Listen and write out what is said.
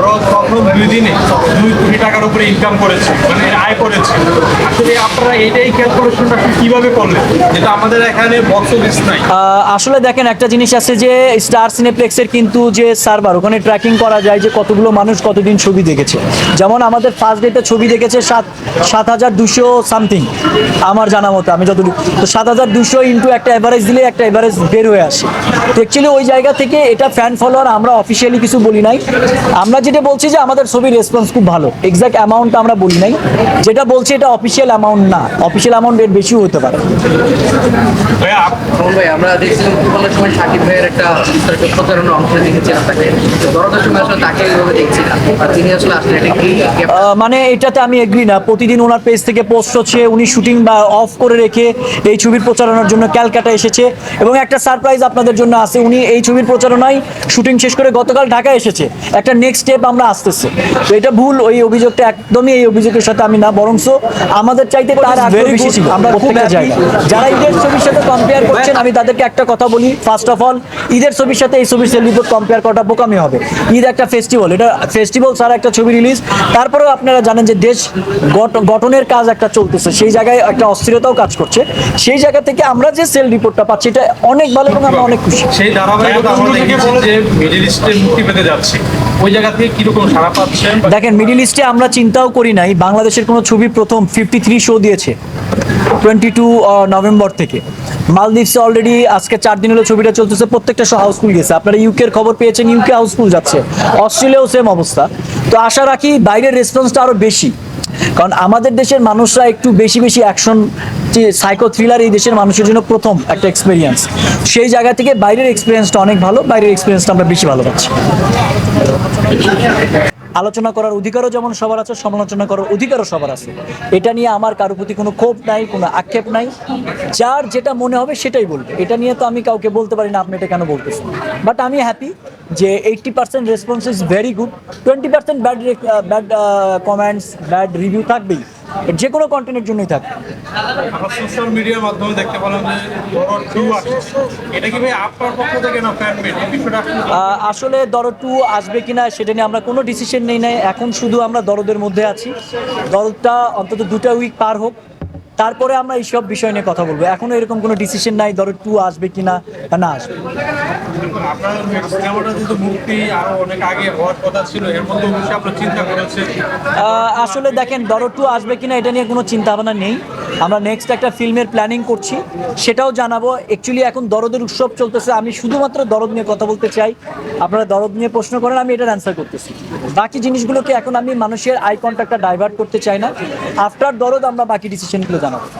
ধরো প্রথম দুই দিনে দুই কোটি টাকার উপরে ইনকাম করেছে মানে আয় করেছে। আসলে আপনারা এটাই ক্যালকুলেশনটা কীভাবে করলেন? যেটা আমাদের এখানে বক্স অফিস নাই। আসলে দেখেন, একটা জিনিস আছে যে স্টার সিনেপ্লেক্সের কিন্তু যে সার্ভার ওখানে ট্র্যাকিং করা যায় যে কতগুলো মানুষ কতদিন ছবি দেখেছে। যেমন আমাদের ফার্স্ট ডেতে ছবি দেখেছে সাত সাত হাজার দুশো সামথিং আমার জানা মতো, আমি যতটুকু তো সাত হাজার দুশো ইন্টু একটা অ্যাভারেজ দিলে একটা অ্যাভারেজ বের হয়ে আসে। তো অ্যাকচুয়ালি ওই জায়গা থেকে এটা ফ্যান ফলোয়ার আমরা অফিসিয়ালি কিছু বলি নাই। আমরা যেটা বলছি যে আমাদের ছবির রেসপন্স খুব ভালো। এক্সাক্ট অ্যামাউন্ট আমরা বলি নাই। যেটা বলছি এটা অফিসিয়াল অ্যামাউন্ট না। অফিসিয়াল অ্যামাউন্ট এর বেশিও হতে পারে। ভাইয়া, আপ- রমন ভাই আমরা দেখছিলাম ফুটবলের সময় সাকিব ভাইয়ের একটা বিস্তারিত প্রচারণা অংশ দেখেছিলাম তাকে। দরদের সময় আসলে তাকে এইভাবে দেখছি না। তিনি আসলে আসলে এটা কি? মানে এটাতে আমি এগ্রি না। প্রতিদিন ওনার পেজ থেকে পোস্ট হচ্ছে উনি শুটিং বা অফ করে রেখে এই ছবির প্রচারণার জন্য ক্যালকাটা এসেছে। এবং একটা সারপ্রাইজ আপনাদের জন্য আছে উনি এই ছবির প্রচারণায় শুটিং শেষ করে গতকাল ঢাকা এসেছে। একটা নেক্সট স্টেপ আমরা আসতেছে। তো এটা ভুল ওই অভিযোগটা একদমই এই অভিযোগের সাথে আমি না বরংস আমাদের চাইতে তার আগ্রহ বেশি ছিল। আমরা খুব। যারা ঈদের ছবির সাথে কম্পেয়ার করছেন আমি তাদেরকে একটা কথা বলি। ফার্স্ট অফ অল ঈদের ছবির সাথে এই ছবির সেল রিপোর্ট কম্পেয়ার করাটা বোকামি হবে। ঈদ একটা ফেস্টিভ্যাল এটা ফেস্টিভ্যাল ছাড়া একটা ছবি রিলিজ তারপরেও আপনারা জানেন যে দেশ গঠনের কাজ একটা চলতেছে। সেই জায়গায় একটা অস্থিরতাও কাজ করছে। সেই জায়গা থেকে আমরা যে সেল রিপোর্টটা পাচ্ছি এটা অনেক ভালো এবং আমরা অনেক খুশি। সেই ধারাবাহিকতা আমরা দেখেছি যে মিডিল ইস্টে মুক্তি পেতে যাচ্ছে। ওই জায়গা থেকে কীরকম সারা দেখেন মিডিল ইস্টে আমরা চিন্তাও করি নাই। বাংলাদেশের কোনো ছবি প্রথম ফিফটি থ্রি শো দিয়েছে টোয়েন্টি টু নভেম্বর থেকে। মালদ্বীপসে অলরেডি আজকে চার দিন হলো ছবিটা চলতেছে, প্রত্যেকটা শো হাউসফুল গেছে। আপনারা ইউকের খবর পেয়েছেন ইউকে হাউসফুল যাচ্ছে। অস্ট্রেলিয়াও সেম অবস্থা। তো আশা রাখি বাইরের রেসপন্সটা আরও বেশি। কারণ আমাদের দেশের মানুষরা একটু বেশি বেশি অ্যাকশন যে সাইকো থ্রিলার এই দেশের মানুষের জন্য প্রথম একটা এক্সপিরিয়েন্স সেই জায়গা থেকে বাইরের এক্সপিরিয়েন্সটা অনেক ভালো, বাইরের এক্সপিরিয়েন্সটা আমরা বেশি ভালো পাচ্ছি। আলোচনা করার অধিকারও যেমন সবার আছে, সমালোচনা করার অধিকারও সবার আছে। এটা নিয়ে আমার কারও প্রতি কোনো ক্ষোভ নাই, কোনো আক্ষেপ নাই। যার যেটা মনে হবে সেটাই বলবে। এটা নিয়ে তো আমি কাউকে বলতে পারি না, আপনি এটা কেন বলতেছেন? বাট আমি হ্যাপি যে eighty percent response is very good twenty percent bad bad comments bad review থাকবেই। যে কোনো কন্টেন্টের জন্যই থাকে। আমরা সোশ্যাল মিডিয়ার মাধ্যমে দেখতে পেলাম যে দরদ টু আসছে। এটা কি ভাই আপনার পক্ষ থেকে না ফ্যান মেড আসলে দরদ টু আসবে কিনা সেটা নিয়ে আমরা কোনো ডিসিশন নেই নাই। এখন শুধু আমরা দরদের মধ্যে আছি। দরদটা অন্তত দুটা উইক পার হোক। তারপরে আমরা এইসব বিষয় নিয়ে কথা বলব। এখনও এরকম কোনো ডিসিশন নাই দরদ টু আসবে কিনা বা না আসবে। আসলে দেখেন দরদ টু আসবে কিনা এটা নিয়ে কোনো চিন্তা ভাবনা নেই। আমরা নেক্সট একটা ফিল্মের প্ল্যানিং করছি সেটাও জানাব। অ্যাকচুয়ালি এখন দরদের উৎসব চলতেছে। আমি শুধুমাত্র দরদ নিয়ে কথা বলতে চাই। আপনারা দরদ নিয়ে প্রশ্ন করেন আমি এটার অ্যান্সার করতেছি। বাকি জিনিসগুলোকে এখন আমি মানুষের আই কন্ট্যাক্টটা ডাইভার্ট করতে চাই না। আফটার দরদ আমরা বাকি ডিসিশনগুলো জানাব